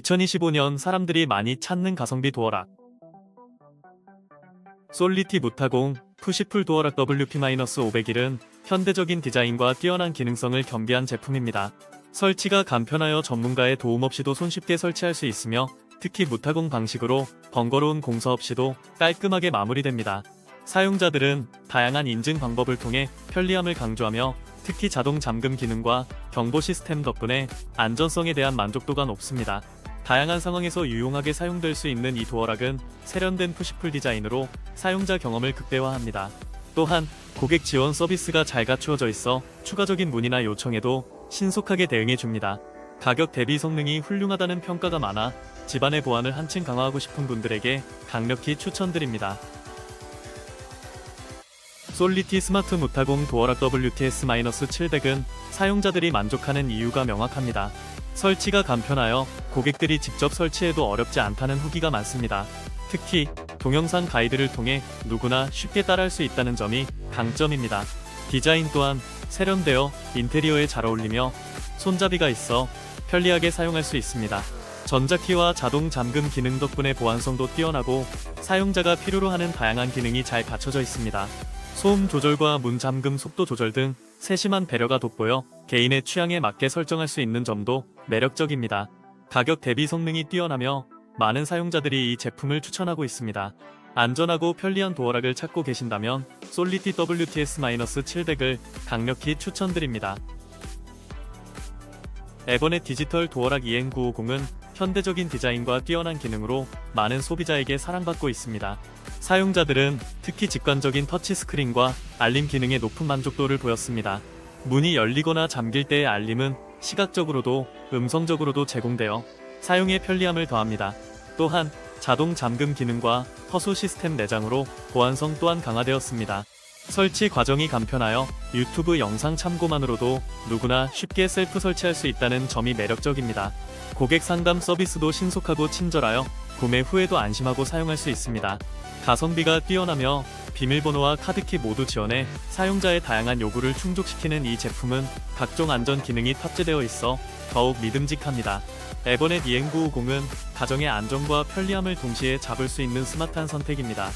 2025년 사람들이 많이 찾는 가성비 도어락 솔리티 무타공 푸시풀 도어락 WP-501은 현대적인 디자인과 뛰어난 기능성을 겸비한 제품입니다. 설치가 간편하여 전문가의 도움 없이도 손쉽게 설치할 수 있으며 특히 무타공 방식으로 번거로운 공사 없이도 깔끔하게 마무리됩니다. 사용자들은 다양한 인증 방법을 통해 편리함을 강조하며 특히 자동 잠금 기능과 경보 시스템 덕분에 안전성에 대한 만족도가 높습니다. 다양한 상황에서 유용하게 사용될 수 있는 이 도어락은 세련된 푸시풀 디자인으로 사용자 경험을 극대화합니다. 또한 고객 지원 서비스가 잘 갖추어져 있어 추가적인 문의나 요청에도 신속하게 대응해 줍니다. 가격 대비 성능이 훌륭하다는 평가가 많아 집안의 보안을 한층 강화하고 싶은 분들에게 강력히 추천드립니다. 솔리티 스마트 무타공 도어락 WTS-700은 사용자들이 만족하는 이유가 명확합니다. 설치가 간편하여 고객들이 직접 설치해도 어렵지 않다는 후기가 많습니다. 특히 동영상 가이드를 통해 누구나 쉽게 따라할 수 있다는 점이 강점입니다. 디자인 또한 세련되어 인테리어에 잘 어울리며 손잡이가 있어 편리하게 사용할 수 있습니다. 전자키와 자동 잠금 기능 덕분에 보안성도 뛰어나고 사용자가 필요로 하는 다양한 기능이 잘 갖춰져 있습니다. 소음 조절과 문 잠금 속도 조절 등 세심한 배려가 돋보여 개인의 취향에 맞게 설정할 수 있는 점도 매력적입니다. 가격 대비 성능이 뛰어나며 많은 사용자들이 이 제품을 추천하고 있습니다. 안전하고 편리한 도어락을 찾고 계신다면 솔리티 WTS-700을 강력히 추천드립니다. 에버넷 디지털 도어락 EN950은 현대적인 디자인과 뛰어난 기능으로 많은 소비자에게 사랑받고 있습니다. 사용자들은 특히 직관적인 터치스크린과 알림 기능에 높은 만족도를 보였습니다. 문이 열리거나 잠길 때의 알림은 시각적으로도 음성적으로도 제공되어 사용에 편리함을 더합니다. 또한 자동 잠금 기능과 허수 시스템 내장으로 보안성 또한 강화되었습니다. 설치 과정이 간편하여 유튜브 영상 참고만으로도 누구나 쉽게 셀프 설치할 수 있다는 점이 매력적입니다. 고객 상담 서비스도 신속하고 친절하여 구매 후에도 안심하고 사용할 수 있습니다. 가성비가 뛰어나며 비밀번호와 카드키 모두 지원해 사용자의 다양한 요구를 충족시키는 이 제품은 각종 안전 기능이 탑재되어 있어 더욱 믿음직합니다. 에버넷 EN950은 가정의 안전과 편리함을 동시에 잡을 수 있는 스마트한 선택입니다.